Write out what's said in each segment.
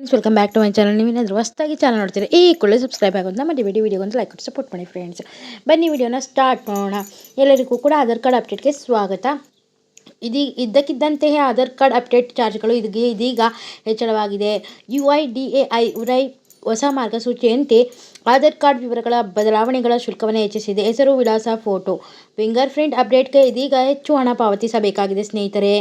Friends welcome back to my channel ನೀವೇನಾದರೂ ಹೊಸ್ದಾಗಿ channel ನೋಡ್ತೀರಿ, ಈ ಕೂಡಲೇ ಸಬ್ಸ್ಕ್ರೈಬ್ ಆಗೋದು ನಮ್ಮ ವಿಡಿಯೋ ವಿಡಿಯೋ ಒಂದು ಲೈಕ್ ಕೊಟ್ಟು ಸಪೋರ್ಟ್ ಮಾಡಿ ಫ್ರೆಂಡ್ಸ್ ಬನ್ನಿ ವಿಡಿಯೋನ ಸ್ಟಾರ್ಟ್ ಮಾಡೋಣ. ಎಲ್ಲರಿಗೂ ಕೂಡ ಆಧಾರ್ ಕಾರ್ಡ್ ಅಪ್ಡೇಟ್ಗೆ ಸ್ವಾಗತ. ಇದೀ, ಇದ್ದಕ್ಕಿದ್ದಂತೆಯೇ ಆಧಾರ್ ಕಾರ್ಡ್ ಅಪ್ಡೇಟ್ ಚಾರ್ಜ್ಗಳು ಇದೀಗ ಇದೀಗ ಹೆಚ್ಚಳವಾಗಿದೆ. U I D A I ಉರೈ, ಹೊಸ ಮಾರ್ಗಸೂಚಿಯಂತೆ ಆಧಾರ್ ಕಾರ್ಡ್ ವಿವರಗಳ ಬದಲಾವಣೆಗಳ ಶುಲ್ಕವನ್ನು ಹೆಚ್ಚಿಸಿದೆ. ಹೆಸರು, ವಿಳಾಸ ಫೋಟೋ ಫಿಂಗರ್ ಪ್ರಿಂಟ್ ಅಪ್ಡೇಟ್ಗೆ ಇದೀಗ ಹೆಚ್ಚು ಹಣ ಪಾವತಿಸಬೇಕಾಗಿದೆ ಸ್ನೇಹಿತರೆ.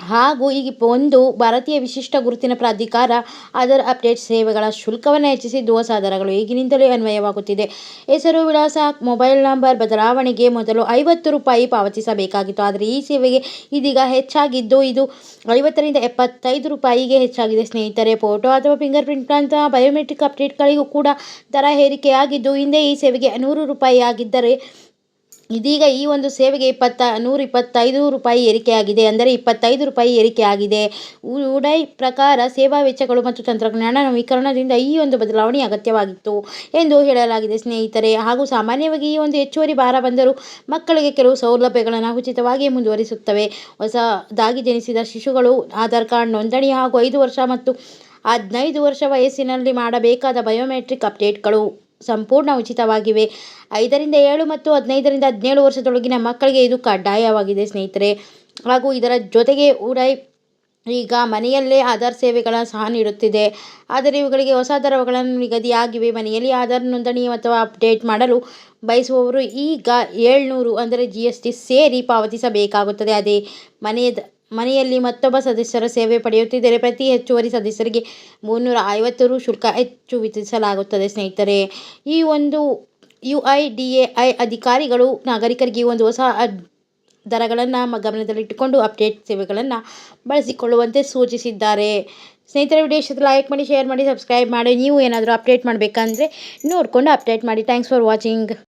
ಹಾಗೂ ಈಗ ಒಂದು ಭಾರತೀಯ ವಿಶಿಷ್ಟ ಗುರುತಿನ ಪ್ರಾಧಿಕಾರ ಆಧಾರ್ ಅಪ್ಡೇಟ್ ಸೇವೆಗಳ ಶುಲ್ಕವನ್ನು ಹೆಚ್ಚಿಸಿದ್ದು ಹೊಸ ದರಗಳು ಈಗಿನಿಂದಲೇ ಅನ್ವಯವಾಗುತ್ತಿದೆ. ಹೆಸರು ವಿಳಾಸ, ಮೊಬೈಲ್ ನಂಬರ್, ಬದಲಾವಣೆಗೆ ಮೊದಲು ಐವತ್ತು ರೂಪಾಯಿ ಪಾವತಿಸಬೇಕಾಗಿತ್ತು. ಆದರೆ ಈ ಸೇವೆಗೆ ಇದೀಗ ಹೆಚ್ಚಾಗಿದ್ದು, ಇದು ಐವತ್ತರಿಂದ ಎಪ್ಪತ್ತೈದು ರೂಪಾಯಿಗೆ ಹೆಚ್ಚಾಗಿದೆ. ಸ್ನೇಹಿತರೆ, ಫೋಟೋ ಅಥವಾ ಫಿಂಗರ್ ಪ್ರಿಂಟ್ನಂತಹ ಬಯೋಮೆಟ್ರಿಕ್ ಅಪ್ಡೇಟ್ಗಳಿಗೂ ಕೂಡ ದರ ಏರಿಕೆಯಾಗಿದ್ದು, ಹಿಂದೆ ಈ ಸೇವೆಗೆ ನೂರು ರೂಪಾಯಿ ಆಗಿದ್ದರೆ ಇದೀಗ ಈ ಒಂದು ಸೇವೆಗೆ ಇಪ್ಪತ್ತ, ನೂರ ಇಪ್ಪತ್ತೈದು ರೂಪಾಯಿ ಏರಿಕೆಯಾಗಿದೆ ಅಂದರೆ ಇಪ್ಪತ್ತೈದು ರೂಪಾಯಿ ಏರಿಕೆಯಾಗಿದೆ ಉಡೈ ಪ್ರಕಾರ ಸೇವಾ ವೆಚ್ಚಗಳು ಮತ್ತು ತಂತ್ರಜ್ಞಾನ ನವೀಕರಣದಿಂದ ಈ ಒಂದು ಬದಲಾವಣೆ ಅಗತ್ಯವಾಗಿತ್ತು ಎಂದು ಹೇಳಲಾಗಿದೆ ಸ್ನೇಹಿತರೆ. ಹಾಗೂ ಸಾಮಾನ್ಯವಾಗಿ ಈ ಒಂದು ಹೆಚ್ಚುವರಿ ಭಾರ ಬಂದರೂ ಮಕ್ಕಳಿಗೆ ಕೆಲವು ಸೌಲಭ್ಯಗಳನ್ನು ಉಚಿತವಾಗಿ ಮುಂದುವರಿಸುತ್ತವೆ. ಹೊಸದಾಗಿ ಜನಿಸಿದ ಶಿಶುಗಳು ಆಧಾರ್ ಕಾರ್ಡ್ ನೋಂದಣಿ ಹಾಗೂ ಐದು ವರ್ಷ ಮತ್ತು ಹದಿನೈದು ವರ್ಷ ವಯಸ್ಸಿನಲ್ಲಿ ಮಾಡಬೇಕಾದ ಬಯೋಮೆಟ್ರಿಕ್ ಅಪ್ಡೇಟ್ಗಳು. ಸಂಪೂರ್ಣ ಉಚಿತವಾಗಿವೆ. ಐದರಿಂದ ಏಳು ಮತ್ತು ಹದಿನೈದರಿಂದ ಹದಿನೇಳು ವರ್ಷದೊಳಗಿನ ಮಕ್ಕಳಿಗೆ ಇದು ಕಡ್ಡಾಯವಾಗಿದೆ ಸ್ನೇಹಿತರೆ. ಹಾಗೂ ಇದರ ಜೊತೆಗೆ ಉಡೈ ಈಗ ಮನೆಯಲ್ಲೇ ಆಧಾರ್ ಸೇವೆಗಳ ಸಹ ನೀಡುತ್ತಿದೆ. ಆದರೆ ಇವುಗಳಿಗೆ ಹೊಸ ದರಗಳನ್ನು ನಿಗದಿಯಾಗಿವೆ. ಮನೆಯಲ್ಲಿ ಆಧಾರ್ ನೋಂದಣಿ ಅಥವಾ ಅಪ್ಡೇಟ್ ಮಾಡಲು ಬಯಸುವವರು ಈಗ ಏಳ್ನೂರು ಅಂದರೆ ಜಿ ಎಸ್ ಟಿ ಸೇರಿ ಪಾವತಿಸಬೇಕಾಗುತ್ತದೆ. ಅದೇ ಮನೆಯದ ಮನೆಯಲ್ಲಿ ಮತ್ತೊಬ್ಬ ಸದಸ್ಯರ ಸೇವೆ ಪಡೆಯುತ್ತಿದ್ದರೆ ಪ್ರತಿ ಹೆಚ್ಚುವರಿ ಸದಸ್ಯರಿಗೆ ಮುನ್ನೂರ ಐವತ್ತು ರು ಶುಲ್ಕ ಹೆಚ್ಚು ವಿಧಿಸಲಾಗುತ್ತದೆ. ಸ್ನೇಹಿತರೆ, ಈ ಒಂದು U I D A I ಅಧಿಕಾರಿಗಳು ನಾಗರಿಕರಿಗೆ ಒಂದು ಹೊಸ ದರಗಳನ್ನು ಗಮನದಲ್ಲಿಟ್ಟುಕೊಂಡು ಅಪ್ಡೇಟ್ ಸೇವೆಗಳನ್ನು ಬಳಸಿಕೊಳ್ಳುವಂತೆ ಸೂಚಿಸಿದ್ದಾರೆ. ಸ್ನೇಹಿತರೆ ಇಷ್ಟ ಲೈಕ್ ಮಾಡಿ ಶೇರ್ ಮಾಡಿ ಸಬ್ಸ್ಕ್ರೈಬ್ ಮಾಡಿ. ನೀವು ಏನಾದರೂ ಅಪ್ಡೇಟ್ ಮಾಡಬೇಕಂದ್ರೆ ನೋಡಿಕೊಂಡು ಅಪ್ಡೇಟ್ ಮಾಡಿ. Thanks for watching